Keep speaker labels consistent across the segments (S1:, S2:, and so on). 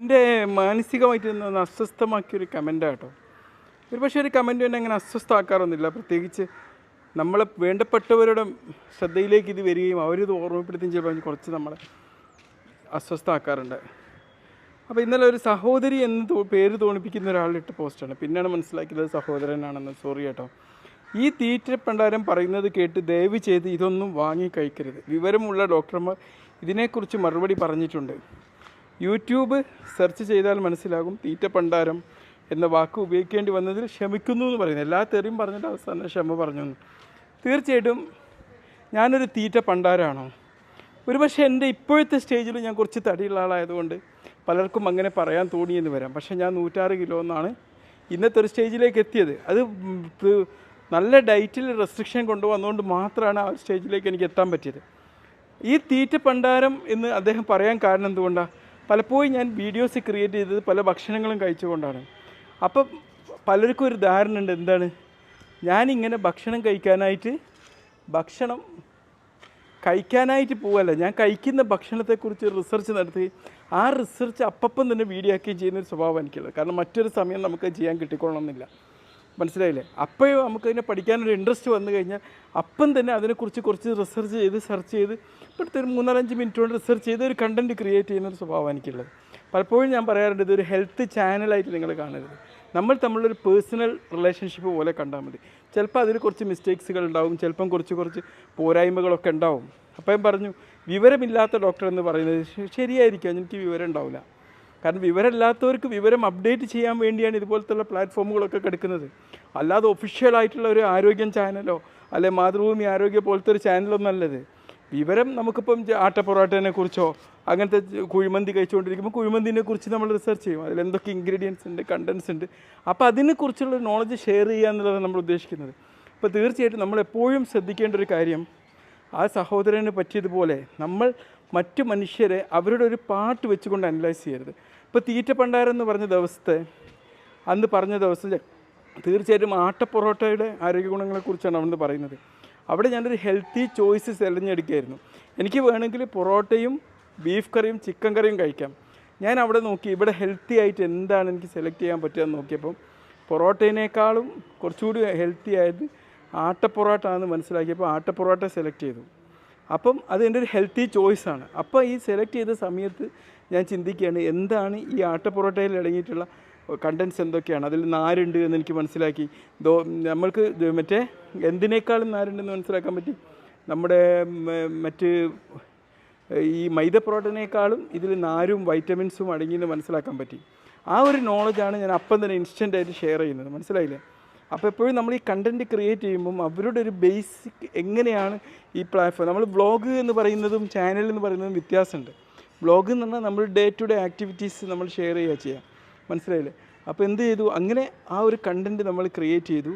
S1: എന്റെ മാനസികമായിട്ട് ഒന്ന് അസ്വസ്ഥമാക്കിയൊരു ഒരു കമന്റാണ് കേട്ടോ. ഒരു പക്ഷേ ഒരു കമന്റ് തന്നെ അങ്ങനെ അസ്വസ്ഥമാക്കാറൊന്നുമില്ല. പ്രത്യേകിച്ച് നമ്മളെ വേണ്ടപ്പെട്ടവരുടെ ശ്രദ്ധയിലേക്ക് ഇത് വരികയും അവരിത് ഓർമ്മപ്പെടുത്തുകയും ചെയ്യുമ്പോൾ കുറച്ച് നമ്മളെ അസ്വസ്ഥമാക്കാറുണ്ട്. അപ്പോൾ ഇന്നലെ ഒരു സഹോദരി എന്ന് പേര് തോന്നിപ്പിക്കുന്ന ഒരാളിട്ട് പോസ്റ്റാണ് പിന്നെയാണ് മനസ്സിലാക്കിയത് സഹോദരനാണെന്ന്. സോറി കേട്ടോ. ഈ തീറ്റ പണ്ടാരം പറയുന്നത് കേട്ട് ദയവ് ചെയ്ത് ഇതൊന്നും വാങ്ങി കഴിക്കരുത് വിവരമുള്ള ഡോക്ടർമാർ ഇതിനെക്കുറിച്ച് മറുപടി പറഞ്ഞിട്ടുണ്ട്. യൂട്യൂബ് സെർച്ച് ചെയ്താൽ മനസ്സിലാകും തീറ്റ പണ്ടാരം എന്ന വാക്ക് ഉപയോഗിക്കേണ്ടി വന്നതിൽ ക്ഷമിക്കുന്നു എന്ന് പറയുന്നത് എല്ലാ തെറിയും പറഞ്ഞിട്ട് അവസാനം ക്ഷമ പറഞ്ഞു. തീർച്ചയായിട്ടും ഞാനൊരു തീറ്റ പണ്ടാരാണോ? ഒരുപക്ഷെ എന്റെ ഇപ്പോഴത്തെ സ്റ്റേജിൽ ഞാൻ കുറച്ച് തടിയുള്ള ആളായതുകൊണ്ട് പലർക്കും അങ്ങനെ പറയാൻ തോന്നിയെന്ന് വരാം. പക്ഷേ ഞാൻ നൂറ്റാറ് കിലോ എന്നാണ് ഇന്നത്തെ ഒരു സ്റ്റേജിലേക്ക് എത്തിയത്. അത് നല്ല ഡയറ്റിൽ റെസ്ട്രിക്ഷൻ കൊണ്ടുവന്നുകൊണ്ട് മാത്രമാണ് ആ സ്റ്റേജിലേക്ക് എനിക്ക് എത്താൻ പറ്റിയത്. ഈ തീറ്റ പണ്ടാരം എന്ന് അദ്ദേഹം പറയാൻ കാരണം എന്തുകൊണ്ടാണ് പലപ്പോഴും ഞാൻ വീഡിയോസ് ക്രിയേറ്റ് ചെയ്തത് പല ഭക്ഷണങ്ങളും കഴിച്ചുകൊണ്ടാണ്. അപ്പം പലർക്കും ഒരു ധാരണ ഉണ്ട് എന്താണ്? ഞാനിങ്ങനെ ഭക്ഷണം കഴിക്കാനായിട്ട് ഭക്ഷണം കഴിക്കാനായിട്ട് പോവല്ല ഞാൻ കഴിക്കുന്ന ഭക്ഷണത്തെക്കുറിച്ച് റിസർച്ച് നടത്തി ആ റിസർച്ച് അപ്പം തന്നെ വീഡിയോ ആക്കുകയും ചെയ്യുന്ന ഒരു സ്വഭാവം എനിക്കുള്ളത്. കാരണം മറ്റൊരു സമയം നമുക്ക് ചെയ്യാൻ കിട്ടിക്കൊള്ളണമെന്നില്ല. മനസ്സിലായില്ലേ? അപ്പോഴും നമുക്കതിനെ പഠിക്കാനൊരു ഇൻട്രസ്റ്റ് വന്നു കഴിഞ്ഞാൽ അപ്പം തന്നെ അതിനെക്കുറിച്ച് കുറച്ച് റിസർച്ച് ചെയ്ത് സെർച്ച് ചെയ്ത് ഇപ്പോഴത്തെ ഒരു മൂന്നാലഞ്ച് മിനിറ്റ് കൊണ്ട് റിസർച്ച് ചെയ്ത് ഒരു കണ്ടന്റ് ക്രിയേറ്റ് ചെയ്യുന്ന ഒരു സ്വഭാവം എനിക്കുള്ളത്. പലപ്പോഴും ഞാൻ പറയാറുണ്ട് ഇതൊരു ഹെൽത്ത് ചാനലായിട്ട് നിങ്ങൾ കാണരുത്. നമ്മൾ തമ്മിലൊരു പേഴ്സണൽ റിലേഷൻഷിപ്പ് പോലെ കണ്ടാൽ മതി. ചിലപ്പോൾ അതിൽ കുറച്ച് മിസ്റ്റേക്സുകൾ ഉണ്ടാവും ചിലപ്പം കുറച്ച് കുറച്ച് പോരായ്മകളൊക്കെ ഉണ്ടാവും. അപ്പം പറഞ്ഞു വിവരമില്ലാത്ത ഡോക്ടർ എന്ന് പറയുന്നത് ശരിയായിരിക്കാം എനിക്ക് വിവരം ഉണ്ടാവില്ല. കാരണം വിവരമില്ലാത്തവർക്ക് വിവരം അപ്ഡേറ്റ് ചെയ്യാൻ വേണ്ടിയാണ് ഇതുപോലത്തുള്ള പ്ലാറ്റ്ഫോമുകളൊക്കെ കിടക്കുന്നത്. അല്ലാതെ ഒഫീഷ്യലായിട്ടുള്ള ഒരു ആരോഗ്യം ചാനലോ അല്ലെ മാതൃഭൂമി ആരോഗ്യ പോലത്തെ ഒരു ചാനലൊന്നും അല്ലത്. വിവരം നമുക്കിപ്പം ആട്ടപ്പൊറാട്ടനെ കുറിച്ചോ അങ്ങനത്തെ കുഴിമന്തി കഴിച്ചുകൊണ്ടിരിക്കുമ്പോൾ കുഴിമന്തിനെ കുറിച്ച് നമ്മൾ റിസർച്ച് ചെയ്യും. അതിൽ എന്തൊക്കെ ഇൻഗ്രീഡിയൻസ് ഉണ്ട് കണ്ടൻസ് ഉണ്ട്. അപ്പോൾ അതിനെക്കുറിച്ചുള്ള നോളജ് ഷെയർ ചെയ്യുക എന്നുള്ളതാണ് നമ്മൾ ഉദ്ദേശിക്കുന്നത്. അപ്പോൾ തീർച്ചയായിട്ടും നമ്മൾ എപ്പോഴും ശ്രദ്ധിക്കേണ്ട ഒരു കാര്യം ആ സഹോദരന് പറ്റിയതുപോലെ നമ്മൾ മറ്റു മനുഷ്യരെ അവരുടെ ഒരു പാട്ട് വെച്ചുകൊണ്ട് അനലൈസ് ചെയ്യരുത്. ഇപ്പോൾ തീറ്റ പണ്ടാരം എന്ന് പറഞ്ഞ ദിവസത്തെ അന്ന് പറഞ്ഞ ദിവസം തീർച്ചയായിട്ടും ആട്ടപ്പൊറോട്ടയുടെ ആരോഗ്യ ഗുണങ്ങളെക്കുറിച്ചാണ് അന്ന് പറയുന്നത്. അവിടെ ഞാനൊരു ഹെൽത്തി ചോയ്സ് തിരഞ്ഞെടുക്കുകയായിരുന്നു എനിക്ക് വേണമെങ്കിൽ പൊറോട്ടയും ബീഫ് കറിയും ചിക്കൻ കറിയും കഴിക്കാം. ഞാൻ അവിടെ നോക്കി ഇവിടെ ഹെൽത്തി ആയിട്ട് എന്താണ് എനിക്ക് സെലക്ട് ചെയ്യാൻ പറ്റുക നോക്കിയപ്പം പൊറോട്ടേനേക്കാളും കുറച്ചുകൂടി ഹെൽത്തി ആയത് ആട്ടപ്പൊറോട്ട ആണെന്ന് മനസ്സിലാക്കിയപ്പോൾ ആട്ടപ്പൊറോട്ട സെലക്ട് ചെയ്തു. അപ്പം അത് എന്റെ ഒരു ഹെൽത്തി ചോയ്സാണ് അപ്പോൾ ഈ സെലക്ട് ചെയ്ത സമയത്ത് ഞാൻ ചിന്തിക്കുകയാണ് എന്താണ് ഈ ആട്ടപ്പൊറോട്ടയിൽ അടങ്ങിയിട്ടുള്ള കണ്ടൻസ് എന്തൊക്കെയാണ്? അതിൽ നാരുണ്ട് എന്ന് എനിക്ക് മനസ്സിലാക്കി. ദോ നമ്മൾക്ക് മറ്റേ എന്തിനേക്കാളും നാരുണ്ടെന്ന് മനസ്സിലാക്കാൻ പറ്റി? നമ്മുടെ മറ്റ് ഈ മൈദ പൊറോട്ടനേക്കാളും ഇതിൽ നാരും വൈറ്റമിൻസും അടങ്ങിയെന്ന് മനസ്സിലാക്കാൻ പറ്റി. ആ ഒരു നോളജാണ് ഞാൻ അപ്പം തന്നെ ഇൻസ്റ്റന്റായിട്ട് ഷെയർ ചെയ്യുന്നത്. മനസ്സിലായില്ലേ? അപ്പോൾ എപ്പോഴും നമ്മൾ ഈ കണ്ടന്റ് ക്രിയേറ്റ് ചെയ്യുമ്പം അവരുടെ ഒരു ബേസിക് എങ്ങനെയാണ് ഈ പ്ലാറ്റ്ഫോം നമ്മൾ ബ്ലോഗ് എന്ന് പറയുന്നതും ചാനൽ എന്ന് പറയുന്നതും വ്യത്യാസമുണ്ട്. ബ്ലോഗ് എന്ന് പറഞ്ഞാൽ നമ്മൾ ഡേ ടു ഡേ ആക്ടിവിറ്റീസ് നമ്മൾ ഷെയർ ചെയ്യുക ചെയ്യുക. മനസ്സിലായില്ലേ? അപ്പോൾ എന്ത് ചെയ്തു? അങ്ങനെ ആ ഒരു കണ്ടന്റ് നമ്മൾ ക്രിയേറ്റ് ചെയ്തു.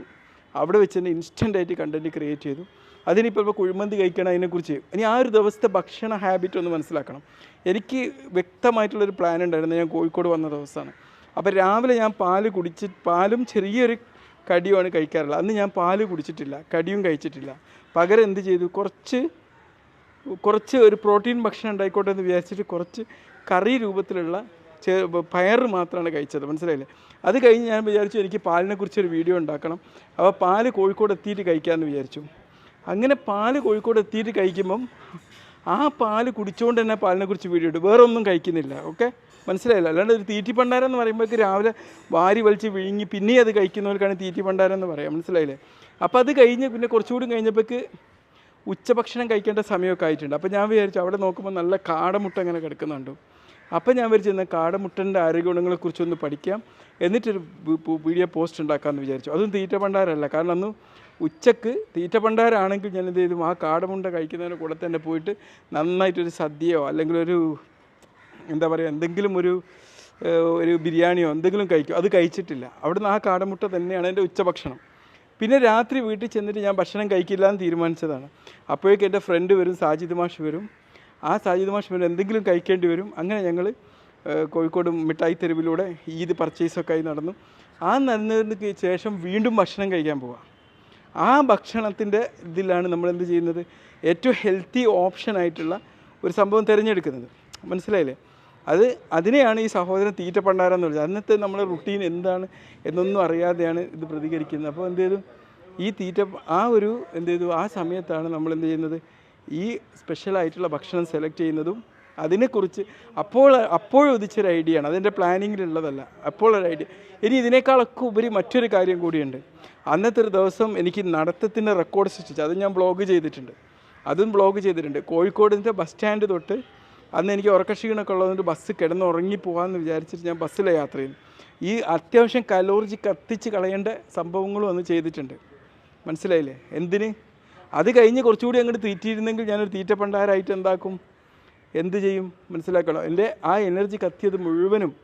S1: അവിടെ വെച്ച് തന്നെ ഇൻസ്റ്റന്റായിട്ട് കണ്ടന്റ് ക്രിയേറ്റ് ചെയ്തു. അതിനിപ്പോൾ ഇപ്പോൾ കുഴിമന്തി കഴിക്കണം അതിനെക്കുറിച്ച്. ഇനി ആ ഒരു ദിവസത്തെ ഭക്ഷണ ഹാബിറ്റ് ഒന്ന് മനസ്സിലാക്കണം. എനിക്ക് വ്യക്തമായിട്ടുള്ളൊരു പ്ലാൻ ഉണ്ടായിരുന്നു. ഞാൻ കോഴിക്കോട് വന്ന ദിവസമാണ്. അപ്പോൾ രാവിലെ ഞാൻ പാൽ കുടിച്ച് പാലും ചെറിയൊരു കടിയുമാണ് കഴിക്കാറുള്ളത്. അന്ന് ഞാൻ പാൽ കുടിച്ചിട്ടില്ല കടിയും കഴിച്ചിട്ടില്ല. പകരം എന്ത് ചെയ്തു? കുറച്ച് കുറച്ച് ഒരു പ്രോട്ടീൻ ഭക്ഷണം ഉണ്ടായിക്കോട്ടെ എന്ന് വിചാരിച്ചിട്ട് കുറച്ച് കറി രൂപത്തിലുള്ള ചെ പയർ മാത്രമാണ് കഴിച്ചത്. മനസ്സിലായില്ലേ? അത് കഴിഞ്ഞ് ഞാൻ വിചാരിച്ചു എനിക്ക് പാലിനെ കുറിച്ചൊരു വീഡിയോ ഉണ്ടാക്കണം. അപ്പോൾ പാൽ കോഴിക്കോട് എത്തിയിട്ട് കഴിക്കാമെന്ന് വിചാരിച്ചു. അങ്ങനെ പാൽ കോഴിക്കോട് എത്തിയിട്ട് കഴിക്കുമ്പം ആ പാൽ കുടിച്ചുകൊണ്ട് തന്നെ പാലിനെ കുറിച്ച് വീഡിയോ ഇട്ടു വേറെ ഒന്നും കഴിക്കുന്നില്ല ഓക്കെ മനസ്സിലായില്ല? അല്ലാണ്ട് ഒരു തീറ്റി പണ്ടാരം എന്ന് പറയുമ്പോഴേക്ക് രാവിലെ വാരി വലിച്ച് വിഴുങ്ങി പിന്നെ അത് കഴിക്കുന്നവർക്കാണ് തീറ്റി പണ്ടാരം എന്ന് പറയാം. മനസ്സിലായില്ലേ? അപ്പോൾ അത് കഴിഞ്ഞ് പിന്നെ കുറച്ചുകൂടി കഴിഞ്ഞപ്പോഴേക്ക് ഉച്ചഭക്ഷണം കഴിക്കേണ്ട സമയമൊക്കെ ആയിട്ടുണ്ട്. അപ്പോൾ ഞാൻ വിചാരിച്ചു അവിടെ നോക്കുമ്പോൾ നല്ല കാടമുട്ട അങ്ങനെ കിടക്കുന്നുണ്ട്. അപ്പോൾ ഞാൻ വിചാരിച്ചു എന്നാൽ കാടമുട്ടന്റെ ആരോഗ്യഗുണങ്ങളെക്കുറിച്ചൊന്ന് പഠിക്കാം. എന്നിട്ടൊരു വീഡിയോ പോസ്റ്റ് ഉണ്ടാക്കാമെന്ന് വിചാരിച്ചു. അതും തീറ്റ ഭണ്ഡാരമല്ല കാരണം അന്ന് ഉച്ചയ്ക്ക് തീറ്റ പണ്ടാരാണെങ്കിൽ ഞാൻ എന്ത് ചെയ്തു? ആ കാടമുണ്ട കഴിക്കുന്നതിന് കൂടെ തന്നെ പോയിട്ട് നന്നായിട്ടൊരു സദ്യയോ അല്ലെങ്കിൽ ഒരു എന്താ പറയുക എന്തെങ്കിലും ഒരു ഒരു ബിരിയാണിയോ എന്തെങ്കിലും കഴിക്കും. അത് കഴിച്ചിട്ടില്ല. അവിടുന്ന് ആ കാടമുട്ട തന്നെയാണ് എന്റെ ഉച്ചഭക്ഷണം പിന്നെ രാത്രി വീട്ടിൽ ചെന്നിട്ട് ഞാൻ ഭക്ഷണം കഴിക്കില്ല എന്ന് തീരുമാനിച്ചതാണ്. അപ്പോഴേക്കും എന്റെ ഫ്രണ്ട് വരും സാജിദ് മാഷ് വരും. ആ സാജിദ് മാഷ് വരും. എന്തെങ്കിലും കഴിക്കേണ്ടി വരും. അങ്ങനെ ഞങ്ങൾ കോഴിക്കോട് മിഠായി തെരുവിലൂടെ ഈദ് പർച്ചേസൊക്കെ ആയി നടന്നു. ആ നടന്നതിന് ശേഷം വീണ്ടും ഭക്ഷണം കഴിക്കാൻ പോവാം. ആ ഭക്ഷണത്തിന്റെ ഇതിലാണ് നമ്മൾ എന്ത് ചെയ്യുന്നത്? ഏറ്റവും ഹെൽത്തി ഓപ്ഷൻ ആയിട്ടുള്ള ഒരു സംഭവം തിരഞ്ഞെടുക്കുന്നത്. മനസ്സിലായില്ലേ? അത് അതിനെയാണ് ഈ സഹോദരൻ തീറ്റ പണ്ടാരം എന്ന് വിളിച്ചത്. അന്നത്തെ നമ്മുടെ റുട്ടീൻ എന്താണ് എന്നൊന്നും അറിയാതെയാണ് ഇത് പ്രതികരിക്കുന്നത്. അപ്പോൾ എന്ത് ചെയ്തു? ഈ തീറ്റ ആ ഒരു എന്ത് ചെയ്തു? ആ സമയത്താണ് നമ്മൾ എന്ത് ചെയ്യുന്നത്? ഈ സ്പെഷ്യലായിട്ടുള്ള ഭക്ഷണം സെലക്ട് ചെയ്യുന്നതും അതിനെക്കുറിച്ച് അപ്പോൾ ഉദിച്ചൊരു ഐഡിയ ആണ്. അതിന്റെ പ്ലാനിങ്ങിലുള്ളതല്ല അപ്പോഴൊരു ഐഡിയ ഇനി ഇതിനേക്കാളൊക്കെ ഉപരി മറ്റൊരു കാര്യം കൂടിയുണ്ട്. അന്നത്തെ ഒരു ദിവസം എനിക്ക് നടത്തത്തിന്റെ റെക്കോർഡ് സൃഷ്ടിച്ചു. അത് ഞാൻ ബ്ലോഗ് ചെയ്തിട്ടുണ്ട്. അതും ബ്ലോഗ് ചെയ്തിട്ടുണ്ട്. കോഴിക്കോടിന്റെ ബസ് സ്റ്റാൻഡ് തൊട്ട് അന്ന് എനിക്ക് ഉറക്കക്ഷീണമൊക്കെ ഉള്ളതുകൊണ്ട് ബസ് കിടന്ന് ഉറങ്ങി പോകാമെന്ന് വിചാരിച്ചിട്ട് ഞാൻ ബസ്സിലെ യാത്ര ചെയ്യുന്നു ഈ അത്യാവശ്യം കലോർജി കത്തിച്ച് കളയേണ്ട സംഭവങ്ങളും അന്ന് ചെയ്തിട്ടുണ്ട്. മനസ്സിലായില്ലേ? എന്തിന്? അത് കഴിഞ്ഞ് കുറച്ചുകൂടി അങ്ങോട്ട് തീറ്റിയിരുന്നെങ്കിൽ ഞാനൊരു തീറ്റ പണ്ടാരായിട്ട് എന്താക്കും? എന്ത് ചെയ്യും? മനസ്സിലാക്കണം? എന്റെ ആ എനർജി കത്തിയത് മുഴുവനും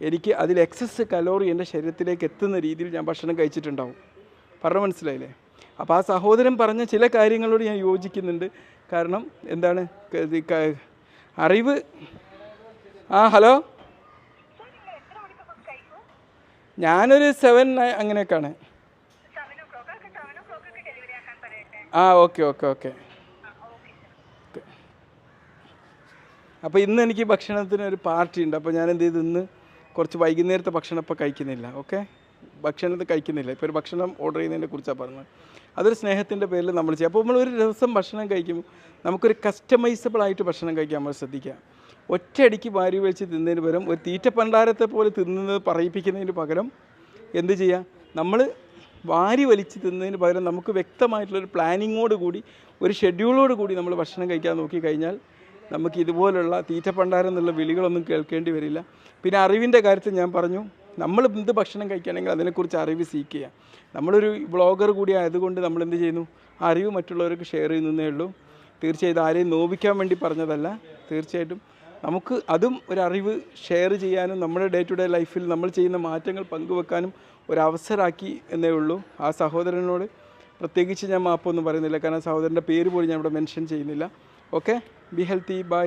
S1: എനിക്ക് അതിൽ എക്സസ് കലോറി എന്റെ ശരീരത്തിലേക്ക് എത്തുന്ന രീതിയിൽ ഞാൻ ഭക്ഷണം കഴിച്ചിട്ടുണ്ടാവും. പറഞ്ഞു മനസ്സിലായില്ലേ? അപ്പോൾ ആ സഹോദരൻ പറഞ്ഞ ചില കാര്യങ്ങളോട് ഞാൻ യോജിക്കുന്നുണ്ട്. കാരണം എന്താണ്? അറിവ്. ആ ഹലോ? ഞാനൊരു സെവൻ അങ്ങനെയൊക്കെയാണ്. ആ ഓക്കെ ഓക്കെ ഓക്കെ. അപ്പോൾ ഇന്ന് എനിക്ക് ഭക്ഷണത്തിന് ഒരു പാർട്ടി ഉണ്ട്. അപ്പോൾ ഞാൻ എന്ത് ചെയ്തു? ഇന്ന് കുറച്ച് വൈകുന്നേരത്തെ ഭക്ഷണം ഇപ്പോൾ കഴിക്കുന്നില്ല ഓക്കെ? ഭക്ഷണത്തിൽ കഴിക്കുന്നില്ല. ഇപ്പോൾ ഒരു ഭക്ഷണം ഓർഡർ ചെയ്യുന്നതിനെ കുറിച്ചാണ് പറഞ്ഞത്. അതൊരു സ്നേഹത്തിന്റെ പേരിൽ നമ്മൾ ചെയ്യും. അപ്പോൾ നമ്മൾ ഒരു ദിവസം ഭക്ഷണം കഴിക്കുമ്പോൾ നമുക്കൊരു കസ്റ്റമൈസബിൾ ആയിട്ട് ഭക്ഷണം കഴിക്കാൻ നമ്മൾ ശ്രദ്ധിക്കുക. ഒറ്റയടിക്ക് വാരി വെച്ച് തിന്നതിന് പകരം ഒരു തീറ്റ പണ്ടാരത്തെ പോലെ തിന്നുന്നത് പറയിപ്പിക്കുന്നതിന് പകരം എന്ത് ചെയ്യുക? നമ്മൾ വാരി വലിച്ച് തിന്നതിന് പകരം നമുക്ക് വ്യക്തമായിട്ടുള്ളൊരു പ്ലാനിങ്ങോട് കൂടി ഒരു ഷെഡ്യൂളോട് കൂടി നമ്മൾ ഭക്ഷണം കഴിക്കാൻ നോക്കിക്കഴിഞ്ഞാൽ നമുക്ക് ഇതുപോലുള്ള തീറ്റ പണ്ടാരം എന്നുള്ള വിളികളൊന്നും കേൾക്കേണ്ടി വരില്ല. പിന്നെ അറിവിന്റെ കാര്യത്തിൽ ഞാൻ പറഞ്ഞു നമ്മൾ എന്ത് ഭക്ഷണം കഴിക്കുകയാണെങ്കിൽ അതിനെക്കുറിച്ച് അറിവ് സീക്ക് ചെയ്യുക നമ്മളൊരു ബ്ലോഗർ കൂടി ആയതുകൊണ്ട് നമ്മൾ എന്ത് ചെയ്യുന്നു? അറിവ് മറ്റുള്ളവർക്ക് ഷെയർ ചെയ്യുന്നതേ ഉള്ളൂ. തീർച്ചയായിട്ടും ആരെയും നോവിക്കാൻ വേണ്ടി പറഞ്ഞതല്ല. തീർച്ചയായിട്ടും നമുക്ക് അതും ഒരു അറിവ് ഷെയർ ചെയ്യാനും നമ്മുടെ ഡേ ടു ഡേ ലൈഫിൽ നമ്മൾ ചെയ്യുന്ന മാറ്റങ്ങൾ പങ്കുവെക്കാനും ഒരു അവസരമാക്കി എന്നേ ഉള്ളൂ. ആ സഹോദരനോട് പ്രത്യേകിച്ച് ഞാൻ മാപ്പൊന്നും പറയുന്നില്ല. കാരണം സഹോദരന്റെ പേര് പോലും ഞാൻ ഇവിടെ മെൻഷൻ ചെയ്യുന്നില്ല. Okay be healthy by